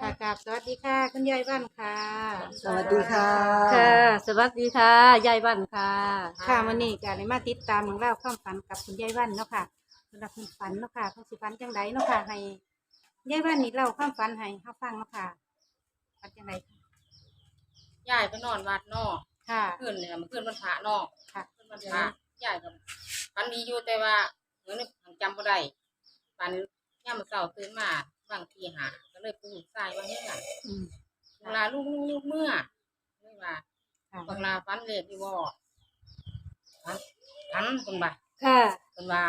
ค่ะกราบสวัสดีค่ะ คุณยายบ้านค่ะ สวัสดีค่ะ ค่ะ สวัสดีค่ะ ยายวันค่ะ ค่ะวันนี้ก็ได้มาติดตามเรื่องราวความฝันกับคุณยายบ้านเนาะค่ะสำหรับคุณฝันเนาะค่ะคุณสิฝันจังไดเนาะค่ะให้ยายบ้านนี่เล่าความฝันให้เฮาฟังเนาะค่ะฝันจังไดค่ะยายไปนอนวัดนอกค่ะ ขึ้นเนี่ยมันขึ้นวันพระนอกค่ะ ขึ้นวันพระยายก็ฝันดีอยู่แต่ว่าเหมือนจำบ่ได้ฝันย่ามมื้อเช้าตื่นมาบางทีหาก็ เลยปลูกทรายไว้ให้กันอืมเวลาลูกลูกเมื่อเลยว่าค่ะบางลาฝันเลขอยู่บ่ฝันฝันเพิ่นว่าค่ะเพิ่นว่า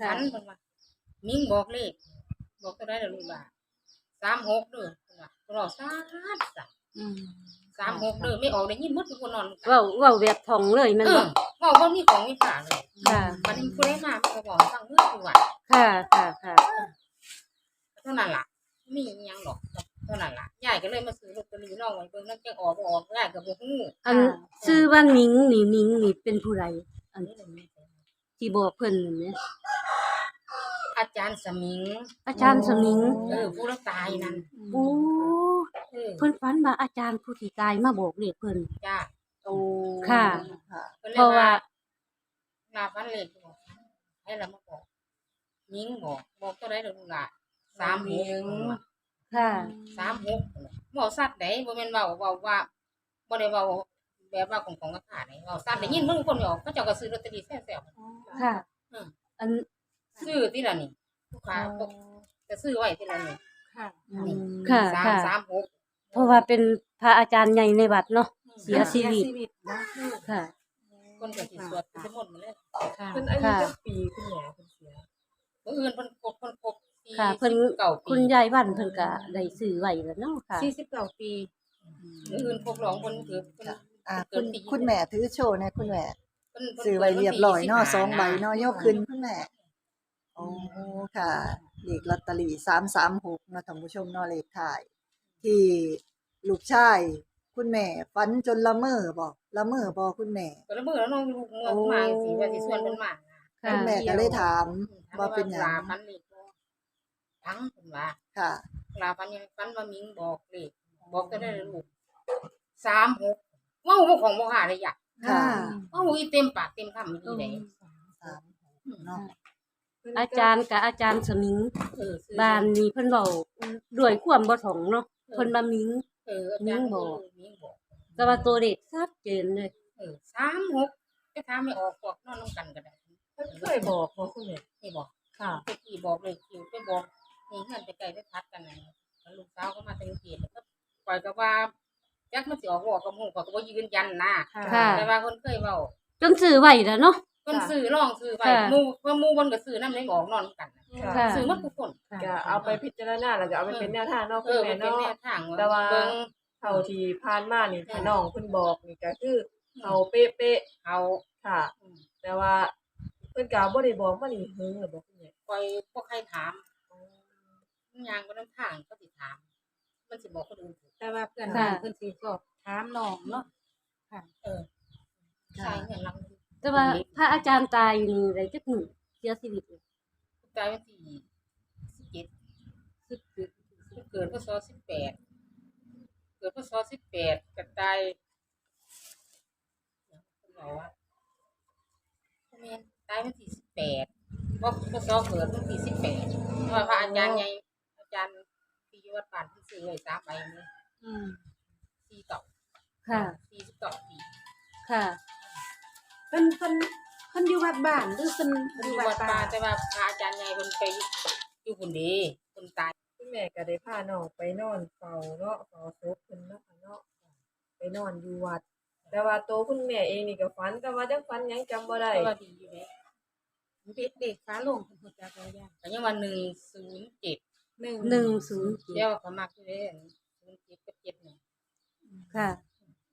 ฝันเพิ่นว่ามิ่งบอกเลขบอกเท่าไดล่ะลูกว่า36เด้อเพิ่นว่าเพิ่นบอกสามสามอืมสามหกเด้อไม่ออกได้ยินหมดทุกคนนอนกันเว้าเว้าแบบท่องเลยแมันเอบ่อบอกว่ามีของมีฝากเลยค่ะวันนี้ผู้ได้มาก็บอกฟังเมื่อคือว่าค่ะค่ะค่ะ เท่านั้นล่ะไม่มีหยังหรอกเท่านั้นล่ะยายก็เลยมาซื้อลอตเตอรี่น้องไว้เบิ่งนั่นแกออกบ่ออกยายก็บ่ฮู้อันชื่อว่านิงนี่นิงนี่เป็นผู้ใดอัอันนนี้เลยแม่ที่บอกเพิ่นนั่นแหมอาจารย์สมิงอาจารย์สมิงเออผู้รักตายนั่นโอ้เออเพิ่นฝันว่าอาจารย์ผู้ที่ตายมาบอกเลขเพิ่นจ้าโอ้ค่ะค่ะก็เลยเพราะว่าว่าลาฟันเลขบอกให้เรามาบอกยิงบอกบอกเท่าไรเด้อลูกล่ะ สามหกค่ะ สามหกเว้าสัตว์ได้บ่แม่นเว้าเว้าว่าบ่ได้เว้าแบบว่าของของกระถาได้เว้าสัตว์ได้ยินเบิ่งคนออกเขาเจ้าก็ซื้อลอตเตอรี่แซ่บๆค่ะอืมอันซื้อที่ละนี่ลูกค้าตกจะซื้อไว้ที่ละนี่ค่ะอืมค่ะสามค่ะสามหกเพราะว่าเป็นพระอาจารย์ใหญ่ในวัดเนาะเสียชีวิตเสียเนาะค่ะคนก็สิสวดทั้งหมดมาเลยค่ะเพิ่นอายุค่ะจักปีคุณแม่เพิ่นเสียคนอื่นเพิ่นกบเพิ่นกบ ปีค่ะเพิ่นเก่าปีคุณยายวันเพิ่นก็ได้ซื้อไว้แล้วเนาะค่ะ สี่สิบเก้าปีคนอื่นพวกร้องเพิ่นถือเพิ่น อ่าเกิคุดณปี คุณแม่ถือโชว์นะคุณแม่เพิ่นเพิ่นซื้อไว้เรียบร้อยเนาะสองใบเนาะยกขึ้นคุณแม่โอ้ค่ะเลขลอตเตอรี่สามสามหกเนาะท่านผู้ชมเนาะเลขถ่าย ที่ลูกชายคุณแม่ฟันจนละเมอบอกละเมอบอกคุณแม่ ก็ละมื้อแล้วน้องลูกเมื่อมาสิว่าสิชวนเพิ่นมาค่ะ คุณแม่ก็เลยถามว่าเป็นหยัลางพันนี่ บ่ทั้งเพิ่นว่าค่ะลาพันยังพันว่ามิงบอกเลขบอกก็ได้ลูกสามหกเว้าบ่ของบ่หาได้อยากค่ะเว้าอีเต็มปากเต็มคำอีได้สามหกเนาะเพิ่นอาจารย์กับอาจารย์สมิงเออซื้อบ้านนี้เพิ่นเว้าด้วยความบ่ถ่องเนาะเพิ่นมามิงเอออาจารย์มิ้งบอกมิ้งบอกแต่ว่าตัวเลขชัดเจนเลยเออสามหกก็ถามไม่ออกบอกนอนน้ำกันก็ได้เพิ่นเคยบอกบ่คุณแม่นี่บอกค่ะไปกี่บอกเลยคิวไปบอก นี่เงินไปไกลไปทัดกันไงแล้วลูกสาวก็มาตั้งเกียรติก็ปล่อยก็ว่าจักมันสิออกบอกกับหมู่ก็บ่ยืนยันนะค่ะ แต่ว่าคนเคยเว้าจนซื้อไว้แล้วเนาะ เพิ่นซื้อลองซื้อไปค่ะ หมู่ว่าหมู่เพิ่นก็ซื้อนำได้บอกนอนกันน่ะค่ะ ซื้อหมดทุกคนก็เอาไปพิจารณาแล้วก็เอาไปเป็นแนวทางเนาะเอคุณอแม่มันเป็นเนาะ แนวทางแต่ว่า เบิ่งเท่าที่ผ่านมานี่อืมถ้าน้องเพิ่นบอกนี่ก็คือเอาเป๊ะเอาๆค่ะ อืมแต่ว่าเพิ่นก็บ่ได้บอกว่านี่หึงหรือบ่คุณแม่ปล่อยพวกใครถามมัน ยางบ่นำทางก็สิถาม มันสิบอกคนอื่นถูกแต่ว่าเพื่อนค่ะบ้านเพื่อนสีก็ถามน้องเนาะค่ะเออใช่เงินลังแต่ว่าพระอาจารย์ตายนี่ได้จักหนึ่งเสียชีวิตเลยตายวันที่สิบเจ็ดสิบเกิดเกิดพศสิบแปดเกิดพศสิบแปดก็ตายคนเราว่าแม่นตายวันที่สิบแปดเพราะพศเกิดวันที่สิบแปดเพราะว่าพระอาจารย์ใหญ่ อาจารย์ที่อยู่วัดป่านที่ซื้อไว้สามใบนี้อืมสี่เก่าค่ะ สี่สิบเก่าปีค่ะเพิ่นเพิ่นเพิ่นอยู่วัดบ้านหรือเพิ่นออยู่ยู่วัวัดดป่าป่าแต่ว่าพระอาจารย์ใหญ่คนไปอยู่คนเดีคนตายคุณแม่ก็ได้พาน้องไปนอนเฝ้าเนาะเฝ้าศพเพิ่นเนาะค่ะเนาะไปนอนอยู่วัด แต่ว่าโตวคุณแม่เองนี่ก็ฝันแต่ว่าจักฝันหยังจำบ่ได้ ก็ว่าดีอยู่เลยเด็กเด็กฟ้าลงเพิ่นรู้จักแล้วย่าแต่ยังวันหนึ่งศูนย์เจ็ด หนึ่งหนึ่งศูนย์เดี๋ยวเขามักอยู่เลยศูนย์เจ็ดกับเจ็ดหนึ่งค่ะ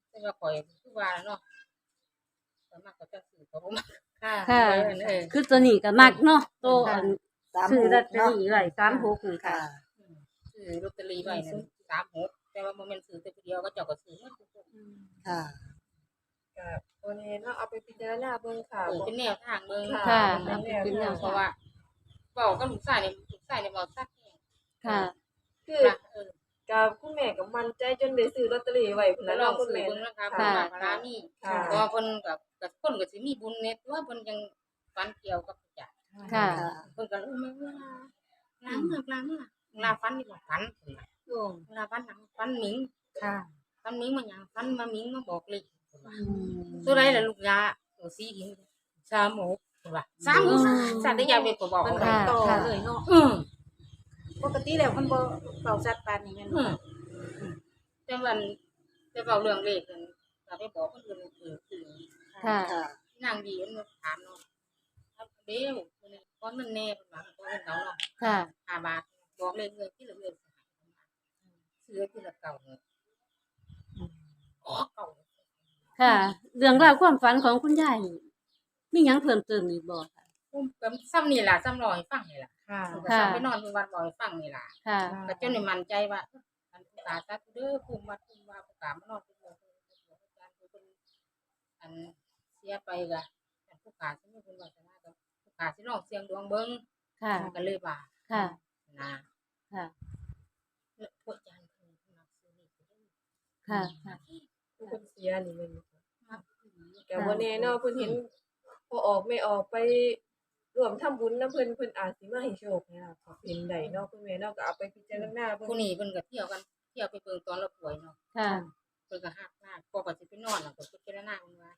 แต่ว่าข่อยคือว่าเนาะข่อยมักก็จะสื่อเขาบ่มักค่ะค่ะ เออเออคือตัวนี้ก็มักเนาะตัวอันสามซื้อหลอกตเตอเนาะรี่ไว้สามหกนี่ค่ะ ค่ะอืมซื้อลอตเตอรี่ไว้นั่นสามหกแต่ว่าโมเมนต์ซื้อแต่ผู้เดียวก็เจ้าก็ซื้อหมดทุกคนค่ะก็ตัวนี้เนาะเอาไปพิจารณาเบิ่งค่ะ เออบ่เป็นแนวทางเบิ่งค่ะ เป็นแนวเพราะว่าเว้าก็ลูกชายนี่ลูกชายนี่เว้าซักแห้ง ค่ะ คือนะเออกับจนได้ซื้อลอตเตอรี่ไว้พุ่นแล้น่ะวลอเนาะงคุณซื้อแม่ เบิ่งนะคะค่ะเพิ่นว่าพระรามีค่ะเพราะว่าเพิ่นกับกับคนก็สิมีบุญเน็ตว่าเพิ่นยังฝันเกี่ยวกับจ้ะค่ะค่ะเพิ่นก็เลยมาว่าล้างเมือกล้างเมือกเวลาฝันนี่บ่ฝันเพิ่นว่าโอ้เวลาฝันหนังฝันหมิงค่ะฝันหมิงมาหยังฝันมาหมิงมาบอกเลขเพิ่นว่าอืมตัวใดล่ะลูกยาตัวสีหินสามหกเพิ่นว่าสามหกสัตว์ได้ยาเวทก็บอกมันเอาก็ไว้ต่อค่ะเลยเนาะ อืม ปกติแล้วมันบ่เป่าสัตว์ปานนี้แม่นอืบ่มแต่วันจะเว้าเรื่องเลขกันก็ไปบอกคนอื่นคือคือค่ะ ค่ะ นางดีมันมาถามเนาะครับเด้วคนนี้ก้อนมันแน่เป็นว่าก้อนเงินเขาเนาะค่ะห้าบาทบอกเลยเงินที่เหลือเงินเสือที่ละเก่าเนี่ยอ๋อเก่า ค่ะ เรื่องราวความฝันของคุณยายนี่มีหยังเพิ่มเติมอีกบ่ค่ะปุ้มก็ซ้ำนี่ล่ะซ้ำรอให้ฟังนี่ล่ะ ค่ะก็ซ้ำไปนอนที่วัดรอให้ฟังนี่ล่ะค่ะ ก็จนนี่มั่นใจว่าอันผู้ตาซักเด้อภูมิวัดภูมิว่าผู้ตามานอนที่เมืองเพิ่นอาจารย์เพิ่นอันเสียไปก็อันผู้ขาสิมีบุญวาสนาก็ผู้ขาสิลองเสียงดวงเบิ่งค่ะ ก็เลยว่าค่ะ นะค่ะแล้วพวกอาจารย์เพิ่นมักซื้อนี่เด้อค่ะ ค่ะ ผู้คนเสียนี่แมันมักซื้อ ก็บ่แน่เนาะเพิ่นเห็นพอออกไม่ออกไป ร่วมทำบุญนํเพิ่นเพิ่นอาจสิมาให้โชคเนี่ยค่ะก็เป็นได้เนาะคุณแม่เนาะก็เอาไปพิจารณาเบิ่งผู้นี้เพิ่นก็เที่ยวกันเที่ยวไปเบิ่งตอนเราป่วยเนาะค่ะ เพิ่นก็ฮักมากพอก็สิไปนอนแล้วก็พิจารณาเพิ่นว่า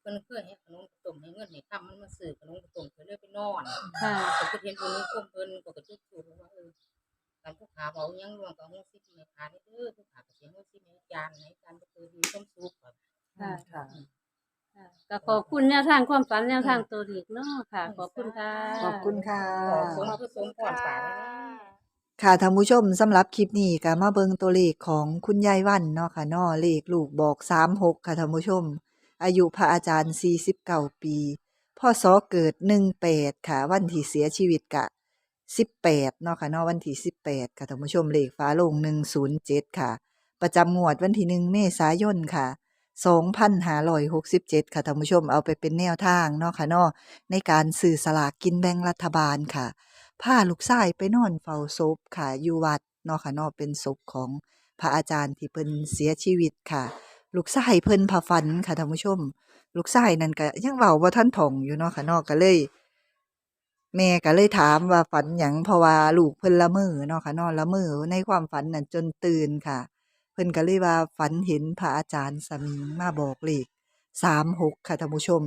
เพิ่นเคยให้ขนมกระต้มให้เงินให้คำมันมาซื้อขนมกระต้มเพิ่นเลยไปนอนค่ะก็คือเห็นผู้นี้คุมเพิ่นก็กระจุกจูว่าเออการผู้ขาเว้ายังรวมกับฮู้สิแม่ขานี่เด้อผู้ขาก็สิฮู้สิแม่จานให้การบ่เคยดีสมสุขครับค่ะค่ะค่ะ ก็ขอบคุณแนวทางความฝันแนวทางตัวเลขเนาะค่ะ ขอบคุณค่ะ ขอบคุณค่ะสมคือสมพรปากเลยนะค่ะท่านผู้ชมสำหรับคลิปนี้ก็มาเบิงตัวเลขของคุณยายวันเนาะค่ะเนาะเลขลูกบอก36ค่ะท่านผู้ชม อายุพระอาจารย์49ปีพ่อสอเกิด18ค่ะ วันที่เสียชีวิตกะ18เนาะค่ะเนาะวันที่18ค่ะท่านผู้ชมเลขฟ้าโลง107ค่ะ ประจำงวดวันที่1เมษายนค่ะ 2567 ค่ะท่านผู้ชมเอาไปเป็นแนวทางเนาะค่ะเนาะในการสื่อสลากกินแบ่งรัฐบาลค่ะพาลูกชายไปนอนเฝ้าศพค่ะอยู่วัดเนาะค่ะเนาะเป็นศพของพระอาจารย์ที่เพิ่นเสียชีวิตค่ะ ลูกชายเพิ่นพาฝันค่ะท่านผู้ชม ลูกชายนั่นก็ยังเว้าบ่ทันท่องอยู่เนาะค่ะเนาะก็เลย แม่ก็เลยถามว่าฝันหยังเพราะว่าลูกเพิ่นละเมอเนาะค่ะเนาะละเมอในความฝันนั่นจนตื่นค่ะ เพิ่นก็เลยว่าฝันเห็นพระอาจารย์สมิงมาบอกเลข36ค่ะท่านผู้ชม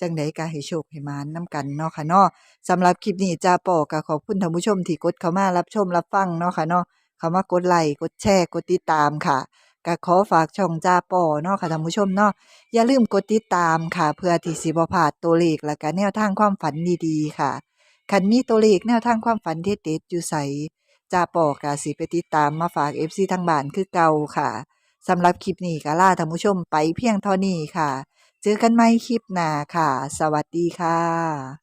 จังไดก็ให้โชคให้มานนํกันเนาะค่ะเนาะสำหรับคลิปนี้จ้าปอก็ขอบคุณท่านผู้ชมที่กดเข้ามารับชมรับฟังเนาะค่ะเนาะเข้ามากดไลค์กดแชร์กดติดตามค่ะก็ขอฝากช่องจ้าปอเนาะค่ะท่านผู้ชมเนาะอย่าลืมกดติดตามค่ะ เพื่อที่สิบ่พลาดตัวเลขและก็แนวทางความฝันดีๆค่ะคันมีตัวเลขแนวทางความฝันเด็ดๆอยู่ไส จ้าปอก็สิไปติดตามมาฝากเอฟซีทางบ้านคือเก่าค่ะสำหรับคลิปนี้ก็ล่าท่านผู้ชมไปเพียงเท่านี้ค่ะ เจอกันใหม่คลิปหน้าค่ะ สวัสดีค่ะ